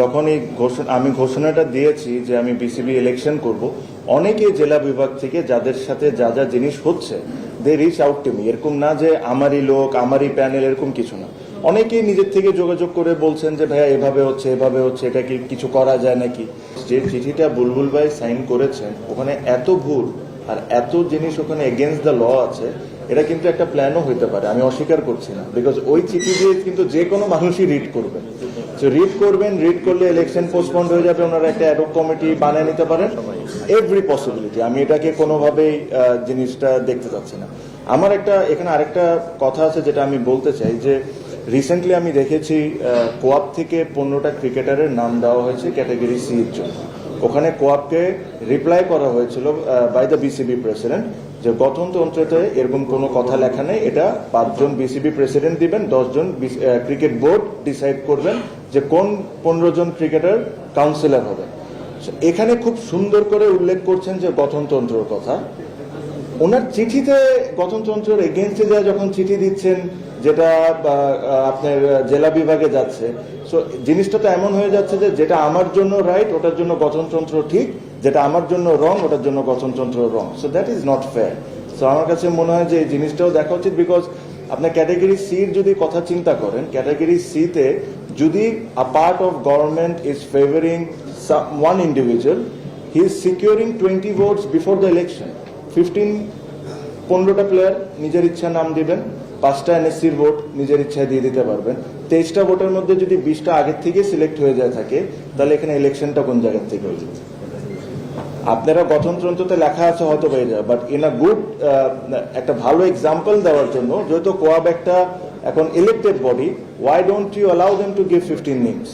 যখন এই ঘোষণা, আমি ঘোষণাটা দিয়েছি যে আমি বিসিবি ইলেকশন করব, অনেকে জেলা বিভাগ থেকে যাদের সাথে যা যা জিনিস হচ্ছে they reach out to me এরকম না যে আমারই লোক, আমারই প্যানেল এরকম কিছু না। অনেকেই নিজের থেকে যোগাযোগ করে বলছেন যে, ভাইয়া, এভাবে হচ্ছে এভাবে হচ্ছে, এটা কি কিছু করা যায় নাকি? যে চিঠিটা বুলবুল ভাই সাইন করেছেন, ওখানে এত ভুল আর এত জিনিস ওখানে এগেনস্ট দ্য ল আছে এটা কিন্তু একটা প্ল্যানও হইতে পারে, আমি অস্বীকার করছি না। বিকজ ওই চিঠি দিয়ে কিন্তু যে কোনো মানুষই রিড করবে। তো রিড করবেন রিড করলে ইলেকশন পোস্টপন্ড হয়ে যাবে, ওনারা একটা অ্যাডক কমিটি বানিয়ে নিতে পারেন। এভরি পসিবিলিটি আমি এটাকে কোনোভাবেই জিনিসটা দেখতে চাচ্ছি না। আমার একটা, এখানে আরেকটা কথা আছে যেটা আমি বলতে চাই, যে রিসেন্টলি আমি দেখেছি কোয়াপ থেকে পনেরোটা ক্রিকেটারের নাম দেওয়া হয়েছে ক্যাটাগরি সি এর জন্য। ওখানে কোয়াপকে রিপ্লাই করা হয়েছিল বাই দ্য বিসিবি প্রেসিডেন্ট যে গঠনতন্ত্রতে এরকম কোনো কথা লেখা নেই। এটা পাঁচজন বিসিবি প্রেসিডেন্ট দিবেন, দশজন ক্রিকেট বোর্ড ডিসাইড করবেন যে কোন পনেরো জন ক্রিকেটার কাউন্সিলর হবে এখানে খুব সুন্দর করে উল্লেখ করছেন যে গঠনতন্ত্রের কথা। ওনার চিঠিতে গঠনতন্ত্রের এগেনস্টে যা যখন চিঠি দিচ্ছেন, যেটা আপনার জেলা বিভাগে যাচ্ছে। সো জিনিসটা তো এমন হয়ে যাচ্ছে যে, যেটা আমার জন্য রাইট ওটার জন্য গঠনতন্ত্র ঠিক, যেটা আমার জন্য রং ওটার জন্য গঠনতন্ত্র wrong so that is not fair so আমার কাছে মনে হয় যে, এই জিনিসটাও দেখা উচিত বিকজ আপনার ক্যাটাগরি সির যদি কথা চিন্তা করেন ক্যাটাগরি সিতে যদি a part of government is favouring one individual he is securing twenty votes before the election fifteen পনেরোটা প্লেয়ার নিজের ইচ্ছা নাম দিবেন, পাঁচটা এনএসসির ভোট নিজের ইচ্ছায় দিয়ে দিতে পারবেন। তেইশটা ভোটের মধ্যে যদি বিশটা আগের থেকে সিলেক্ট হয়ে যায় থাকে, তাহলে এখানে ইলেকশনটা কোন জায়গার থেকে হয়ে যেত আপনারা গঠনতন্ত্রতে লেখা আছে হয়তো পেয়ে যাবে বাট ইন আ গুড একটা ভালো এক্সাম্পল দেওয়ার জন্য, যেহেতু কোয়াব একটা এখন elected body why don't you allow them to give fifteen names